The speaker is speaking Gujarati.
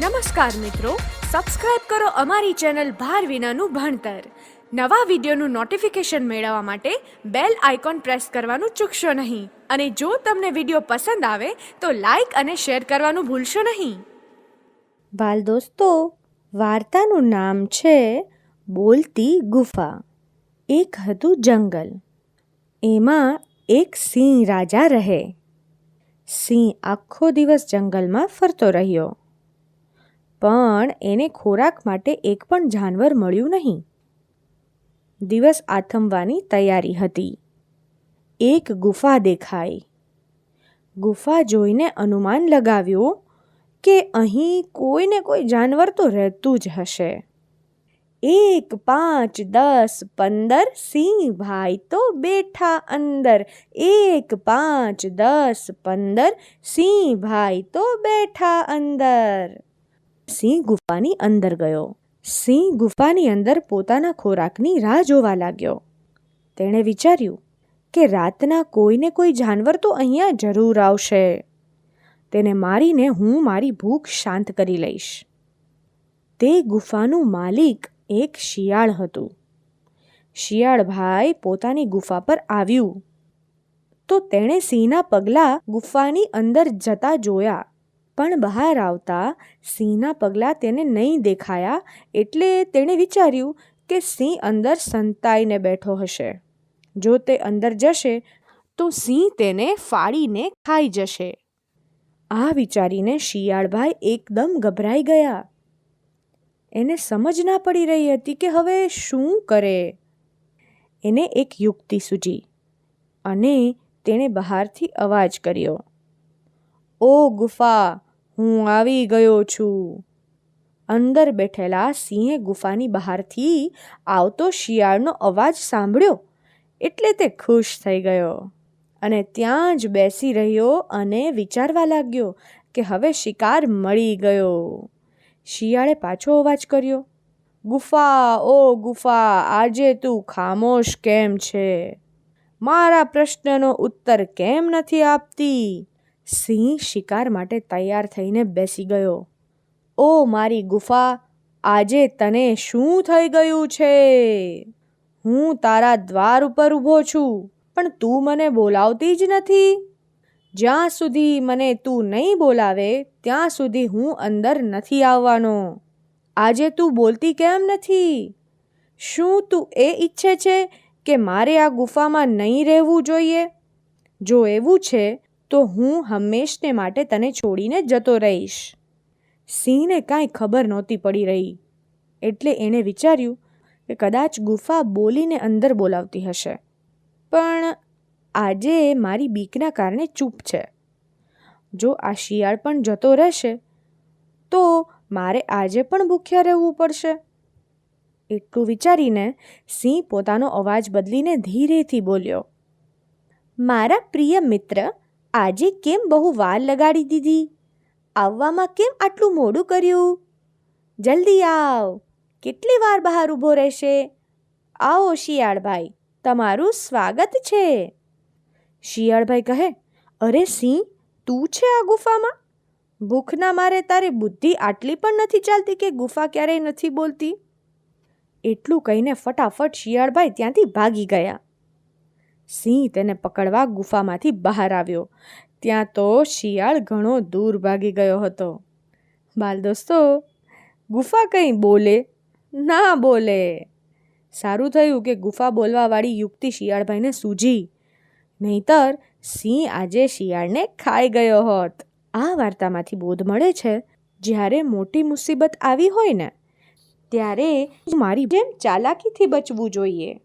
નમસ્કાર મિત્રો સબસ્ક્રાઇબ કરો અમારી ચેનલ ભાર વિનાનું ભણતર. નવા વિડીયોનું નોટિફિકેશન મેળવવા માટે બેલ આઇકોન પ્રેસ કરવાનું ચૂકશો નહીં. અને જો તમને વીડિયો પસંદ આવે, તો લાઈક અને શેર કરવાનું ભૂલશો નહીં. બાલ દોસ્તો, વાર્તાનું નામ છે બોલતી ગુફા. એક હતું જંગલ. એમાં એક સિંહ રાજા રહે. સિંહ આખો દિવસ જંગલમાં ફરતો રહ્યો. પણ એને ખોરાક માટે એક પણ જાનવર મળ્યું નહીં. દિવસ આથમવાની તૈયારી હતી. એક ગુફા દેખાઈ. ગુફા જોઈને અનુમાન લગાવ્યું કે અહીં કોઈને કોઈ જાનવર તો રહેતું જ હશે. એક, પાંચ, દસ, પંદર સિંહ ભાઈ તો બેઠા અંદર. એક, પાંચ, દસ, પંદર સિંહ ભાઈ તો બેઠા અંદર. સિંહ ગુફાની અંદર ગયો. સિંહ ગુફાની અંદર પોતાના ખોરાકની રાહ જોવા લાગ્યો. તેણે વિચાર્યું કે રાતના કોઈને કોઈ જાનવર તો અહીંયા જરૂર આવશે. તેને મારીને હું મારી ભૂખ શાંત કરી લઈશ. તે ગુફાનું માલિક એક શિયાળ હતું. શિયાળ ભાઈ પોતાની ગુફા પર આવ્યું. તો તેણે સિંહના પગલાં ગુફાની અંદર જતા જોયા. પણ બહાર આવતા સિંહના પગલાં તેને નહીં દેખાયા એટલે તેણે વિચાર્યું કે સિંહ અંદર સંતાઈને બેઠો હશે. જો તે અંદર જશે, તો સિંહ તેને ફાડીને ખાઈ જશે. આ વિચારીને શિયાળભાઈ એકદમ ગભરાઈ ગયા. એને સમજ ના પડી રહી હતી કે હવે શું કરે. એને એક યુક્તિ સૂજી અને તેણે બહારથી અવાજ કર્યો. ઓ ગુફા હું આવી ગયો છું. અંદર બેઠેલા સિંહે ગુફાની બહારથી આવતો શિયાળનો અવાજ સાંભળ્યો. એટલે તે ખુશ થઈ ગયો અને ત્યાં જ બેસી રહ્યો અને વિચારવા લાગ્યો કે હવે શિકાર મળી ગયો. શિયાળે પાછો અવાજ કર્યો, ગુફા, ઓ ગુફા, આજે તું ખામોશ કેમ છે? મારા પ્રશ્નનો ઉત્તર કેમ નથી આપતી? સિંહ શિકાર માટે તૈયાર થઈને બેસી ગયો. ઓ મારી ગુફા, આજે તને શું થઈ ગયું છે? હું તારા દ્વાર ઉપર ઊભો છું, પણ તું મને બોલાવતી જ નથી. જ્યાં સુધી મને તું નહીં બોલાવે, ત્યાં સુધી હું અંદર નથી આવવાનો. આજે તું બોલતી કેમ નથી? શું તું એ ઈચ્છે છે કે મારે આ ગુફામાં નહીં રહેવું જોઈએ? જો એવું છે તો હું હંમેશને માટે તને છોડીને જતો રહીશ. સિંહને કાંઈ ખબર નહોતી પડી રહી, એટલે એણે વિચાર્યું કે કદાચ ગુફા બોલીને અંદર બોલાવતી હશે. પણ આજે મારી બીકના કારણે ચૂપ છે. જો આ શિયાળ પણ જતો રહેશે, તો મારે આજે પણ ભૂખ્યા રહેવું પડશે. એટલું વિચારીને સિંહ પોતાનો અવાજ બદલીને ધીરેથી બોલ્યો, મારા પ્રિય મિત્ર આજે કેમ બહુ વાર લગાડી દીધી? આવવામાં કેમ આટલું મોડું કર્યું? જલ્દી આવ. કેટલી વાર બહાર ઊભો રહેશે? આવો શિયાળભાઈ, તમારું સ્વાગત છે. શિયાળભાઈ કહે, અરે સિંહ, તું છે આ ગુફામાં? ભૂખના મારે તારી બુદ્ધિ આટલી પણ નથી ચાલતી કે ગુફા ક્યારેય નથી બોલતી? એટલું કહીને ફટાફટ શિયાળભાઈ ત્યાંથી ભાગી ગયા. સિંહ તેને પકડવા ગુફામાંથી બહાર આવ્યો. ત્યાં તો શિયાળ ઘણો દૂર ભાગી ગયો હતો. બાલ દોસ્તો, ગુફા કંઈ બોલે? ના બોલે. સારું થયું કે ગુફા બોલવાવાળી યુક્તિ શિયાળભાઈને સૂજી. નહીતર સિંહ આજે શિયાળને ખાઈ ગયો હોત. આ વાર્તામાંથી બોધ મળે છે, જ્યારે મોટી મુસીબત આવી હોય ને, ત્યારે મારી જેમ ચાલાકીથી બચવું જોઈએ.